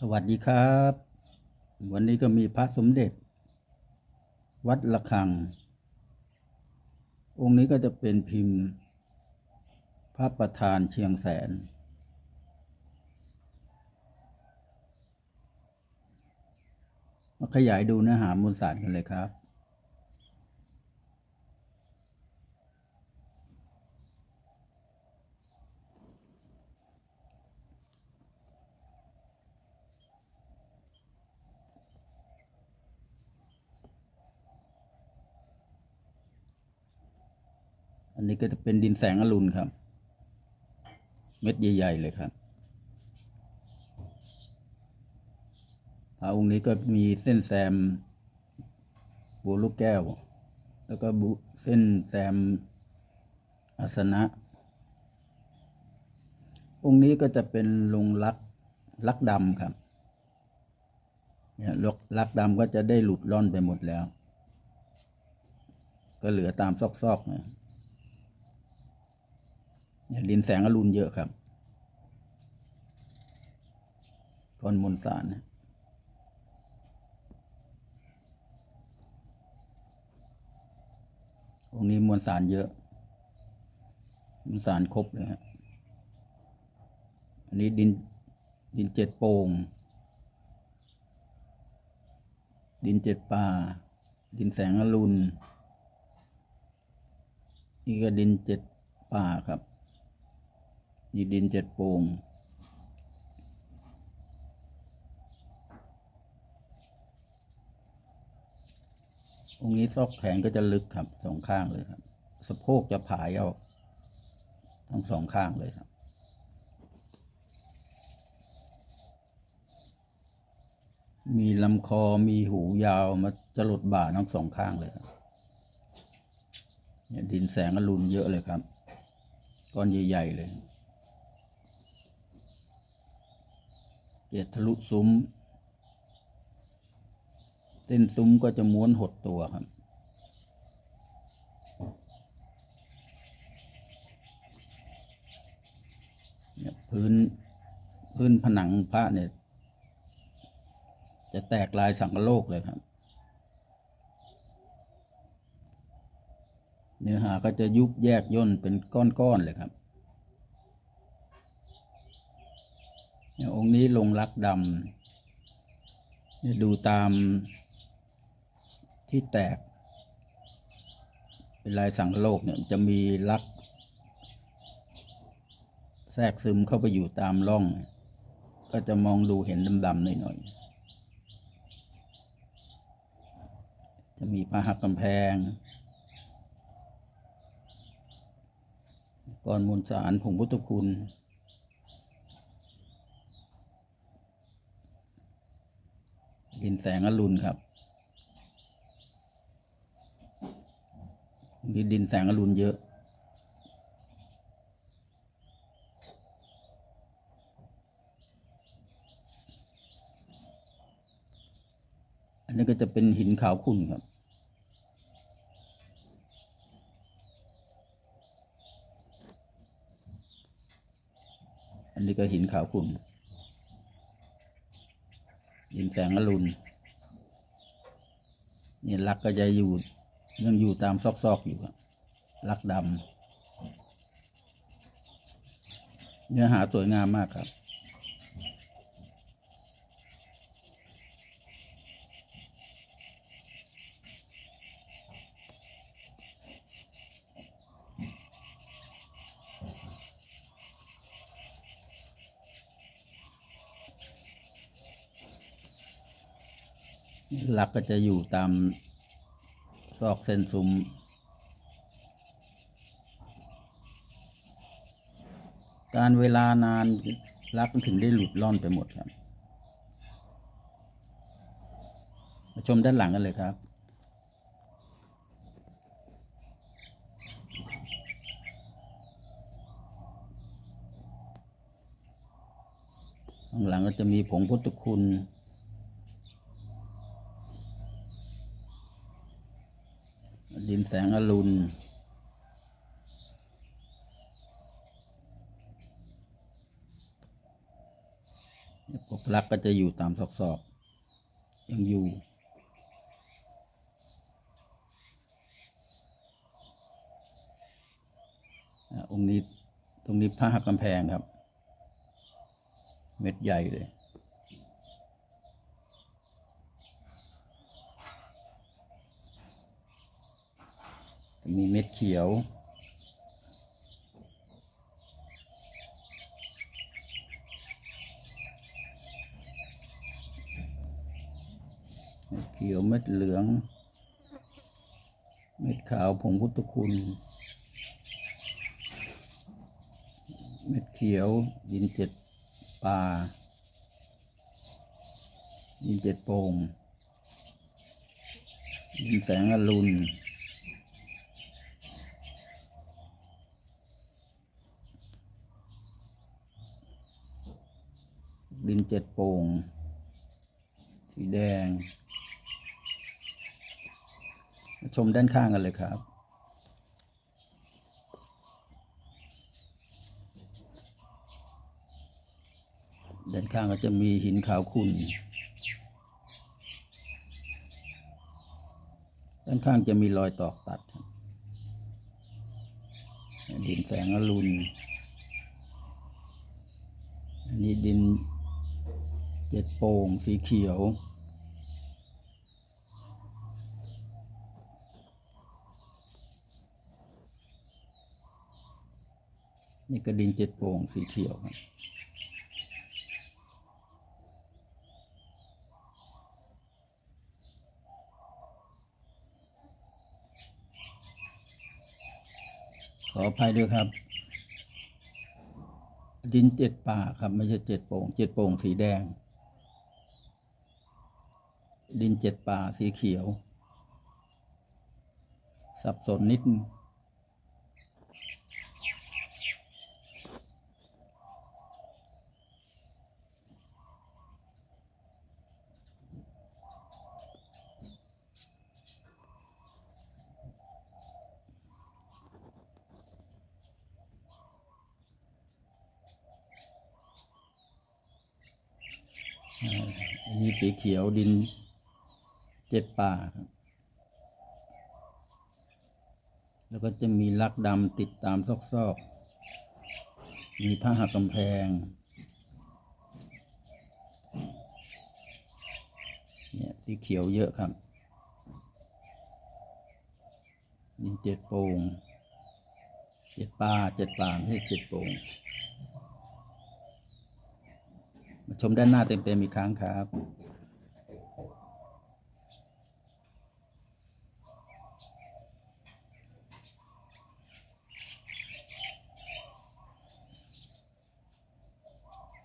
สวัสดีครับ วันนี้ก็มีพระสมเด็จ วัดระฆัง องค์นี้ก็จะเป็นพิมพ์ พระประธานเชียงแสน มาขยายดูเนื้อหามวลสารกันเลยครับ นนี้ก็จะเป็นดินแสงอรุณครับ เม็ดใหญ่ ๆ เลยครับพระองค์นี้ก็มีเส้นแซมบัวลูกแก้ว แล้วก็บุเส้นแซมอาสนะ องค์นี้ก็จะเป็นลงลักลักดำครับเนี่ยลักลักดำก็จะได้หลุดล่อนไปหมดแล้ว ก็เหลือตามซอกๆนะ เนี่ยดินแสงอรุณเยอะครับก้อนมวลสารนะองนี้มวลสารเยอะ มวลสารครบเลยฮะอันนี้ดินดินเจ็ดโป่ง ดินเจ็ดป่า ดินแสงอรุณนี่ก็ดินเจ็ดป่าครับ นี่ดินเจ็ดโป่งองค์นี้ซอกแขนก็จะลึกครับสองข้างเลยครับ สะโพกจะผายออกทั้งสองข้างเลยครับมีลำคอมีหูยาวมาจะหลดบ่าทั้งสองข้างเลยครับเนี่ยดินแสงอรุณเยอะเลยครับ ก้อนใหญ่ ๆ เลย เกตทะลุซุ้ม เส้นซุ้มก็จะม้วนหดตัวครับเนี่ยพื้นพื้นผนังพระเนี่ย จะแตกลายสังกโลกเลยครับ เนื้อหาก็จะยุบแยกย่นเป็นก้อนๆเลยครับเนี่ย องค์นี้ลงรักดำเนี่ยดูตามที่แตก เป็นลายสังโลกเนี่ยจะมีลัก แทรกซึมเข้าไปอยู่ตามร่อง ก็จะมองดูเห็นดำๆหน่อยๆ จะมีพระหักกำแพงก่อนมวลสารผงพุทธคุณ ดินแสงอรุณครับมีดินแสงอรุณเยอะ อันนี้ก็จะเป็นหินขาวขุ่นครับอันนี้ก็หินขาวขุ่น หินแสงอรุณนี่ลักก็จะอยู่ยังอยู่ตามซอกๆอยู่ครับลักดำเนื้อหาสวยงามมากครับ ลักก็จะอยู่ตามซอกเส้นซุ้มการเวลานานลักมันถึงได้หลุดล่อนไปหมดครับมาชมด้านหลังกันเลยครับ ข้างหลังก็จะมีผงพุทธคุณ ดิน แสงอรุณนกบลักก็จะอยู่ตามซอกๆ ยังอยู่อะองค์นี้ตรงนี้ผ้ากำแพงครับ เม็ดใหญ่เลย มีเม็ดเขียว เม็ดเขียวเม็ดเหลือง เม็ดขาวผงพุทธคุณ เม็ดเขียวดินเจ็ดป่าดินเจ็ดโป่งดินแสงอรุณ ดินเจ็ดโป่ง สีแดงมาชมด้านข้างกันเลยครับ ด้านข้างก็จะมีหินขาวขุ่นด้านข้างจะมีรอยตอกตัด ดินแสงอรุณ อันนี้ดิน เจ็ดโป่งสีเขียว นี่ก็ดินเจ็ดโป่งสีเขียวครับขออภัยด้วยครับดินเจ็ดป่าครับ ไม่ใช่เจ็ดโป่งเจ็ดโป่งสีแดง ดินเจ็ดป่าสีเขียว สับสนนิดนึงอ่าอันนี้สีเขียวดิน เจ็ดป่าครับแล้วก็จะมีลักดำติดตามซอกๆ มีผ้าหักกำแพง เนี่ยสีเขียวเยอะครับดินเจ็ดโป่งเจ็ดป่าเจ็ดป่าไม่ใช่เจ็ดโป่งมาชมด้านหน้าเต็มๆอีกครั้งครับ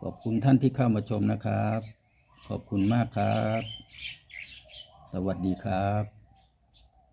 ขอบคุณท่านที่เข้ามาชมนะครับ ขอบคุณมากครับ สวัสดีครับ